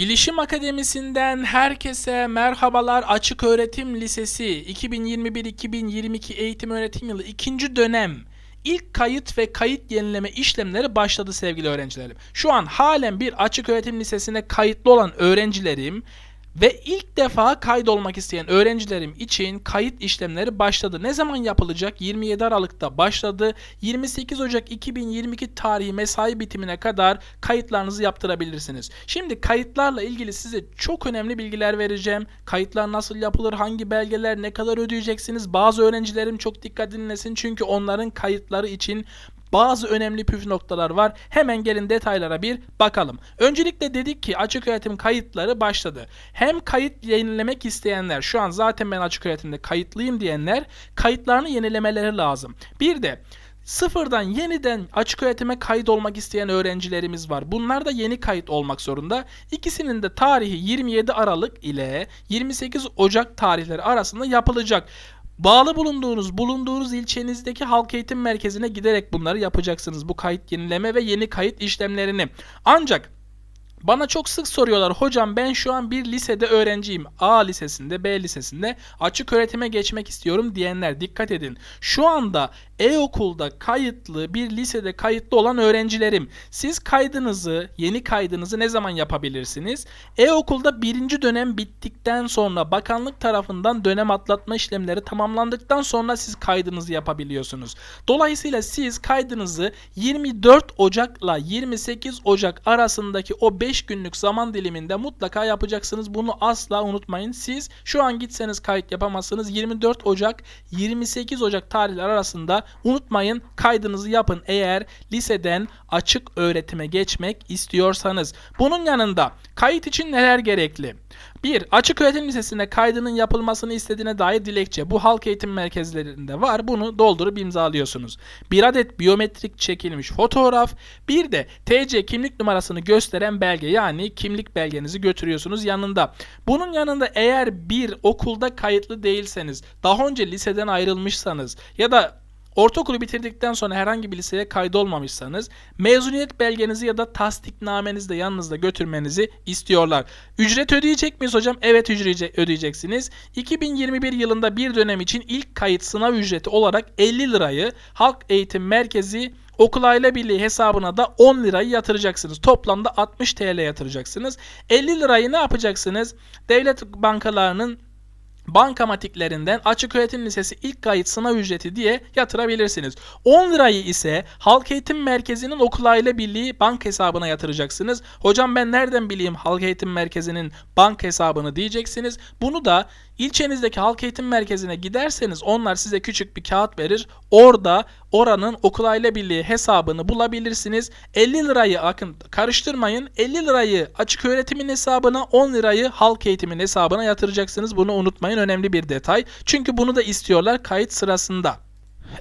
Bilişim Akademisi'nden herkese merhabalar. Açık Öğretim Lisesi 2021-2022 eğitim öğretim yılı ikinci dönem ilk kayıt ve kayıt yenileme işlemleri başladı sevgili öğrencilerim. Şu an halen bir açık öğretim lisesine kayıtlı olan öğrencilerim ve ilk defa kaydolmak isteyen öğrencilerim için kayıt işlemleri başladı. Ne zaman yapılacak? 27 Aralık'ta başladı. 28 Ocak 2022 tarihi mesai bitimine kadar kayıtlarınızı yaptırabilirsiniz. Şimdi kayıtlarla ilgili size çok önemli bilgiler vereceğim. Kayıtlar nasıl yapılır? Hangi belgeler? Ne kadar ödeyeceksiniz? Bazı öğrencilerim çok dikkat dinlesin çünkü onların kayıtları için bazı önemli püf noktalar var. Hemen gelin detaylara bir bakalım. Öncelikle dedik ki açık öğretim kayıtları başladı. Hem kayıt yenilemek isteyenler, şu an zaten ben açık öğretimde kayıtlıyım diyenler kayıtlarını yenilemeleri lazım. Bir de Sıfırdan yeniden açık öğretime kayıt olmak isteyen öğrencilerimiz var. Bunlar da yeni kayıt olmak zorunda. İkisinin de tarihi 27 Aralık ile 28 Ocak tarihleri arasında yapılacak. Bağlı bulunduğunuz, bulunduğunuz ilçenizdeki halk eğitim merkezine giderek bunları yapacaksınız. Bu kayıt yenileme ve yeni kayıt işlemlerini. Ancak bana çok sık soruyorlar hocam ben şu an bir lisede öğrenciyim. A lisesinde, B lisesinde açık öğretime geçmek istiyorum diyenler dikkat edin. Şu anda e-okulda kayıtlı bir lisede kayıtlı olan öğrencilerim. Siz kaydınızı, yeni kaydınızı ne zaman yapabilirsiniz? E-okulda birinci dönem bittikten sonra bakanlık tarafından dönem atlatma işlemleri tamamlandıktan sonra siz kaydınızı yapabiliyorsunuz. Dolayısıyla siz kaydınızı 24 Ocak'la 28 Ocak arasındaki o 5 günlük zaman diliminde mutlaka yapacaksınız. Bunu asla unutmayın. Siz şu an gitseniz kayıt yapamazsınız. 24 Ocak 28 Ocak tarihler arasında unutmayın kaydınızı yapın eğer liseden açık öğretime geçmek istiyorsanız. Bunun yanında kayıt için neler gerekli? 1. Açık öğretim lisesine kaydının yapılmasını istediğine dair dilekçe. Bu halk eğitim merkezlerinde var. Bunu doldurup imzalıyorsunuz. Bir adet biyometrik çekilmiş fotoğraf. Bir de TC kimlik numarasını gösteren belge yani kimlik belgenizi götürüyorsunuz yanında. Bunun yanında eğer bir okulda kayıtlı değilseniz, daha önce liseden ayrılmışsanız ya da Ortaokulu bitirdikten sonra herhangi bir liseye kaydolmamışsanız mezuniyet belgenizi ya da tasdiknamenizi de yanınızda götürmenizi istiyorlar. Ücret ödeyecek miyiz hocam? Evet ücret ödeyeceksiniz. 2021 yılında bir dönem için ilk kayıt sınav ücreti olarak 50 lirayı Halk Eğitim Merkezi Okul Aile Birliği hesabına da 10 lirayı yatıracaksınız. Toplamda 60 TL yatıracaksınız. 50 lirayı ne yapacaksınız? Devlet bankalarının bankamatiklerinden açık öğretim lisesi ilk kayıt sınav ücreti diye yatırabilirsiniz. 10 lirayı ise Halk Eğitim Merkezi'nin okul aile birliği bank hesabına yatıracaksınız. Hocam ben nereden bileyim Halk Eğitim Merkezi'nin bank hesabını diyeceksiniz. Bunu da ilçenizdeki halk eğitim merkezine giderseniz onlar size küçük bir kağıt verir. Orada oranın okul aile birliği hesabını bulabilirsiniz. 50 lirayı akın karıştırmayın. 50 lirayı açık öğretimin hesabına 10 lirayı halk eğitimin hesabına yatıracaksınız. Bunu unutmayın önemli bir detay. Çünkü bunu da istiyorlar kayıt sırasında.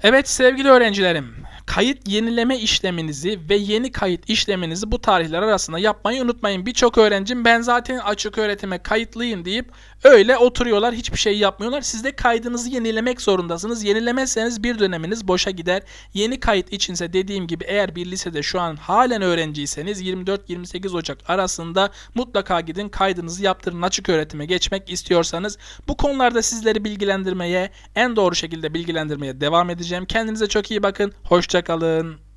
Evet sevgili öğrencilerim, kayıt yenileme işleminizi ve yeni kayıt işleminizi bu tarihler arasında yapmayı unutmayın. Birçok öğrencim ben zaten açık öğretime kayıtlıyım deyip öyle oturuyorlar hiçbir şey yapmıyorlar. Siz de kaydınızı yenilemek zorundasınız. Yenilemezseniz bir döneminiz boşa gider. Yeni kayıt içinse dediğim gibi eğer bir lisede şu an halen öğrenciyseniz 24-28 Ocak arasında mutlaka gidin kaydınızı yaptırın açık öğretime geçmek istiyorsanız. Bu konularda sizleri bilgilendirmeye en doğru şekilde bilgilendirmeye devam edeceğim. Kendinize çok iyi bakın. Hoşçakalın.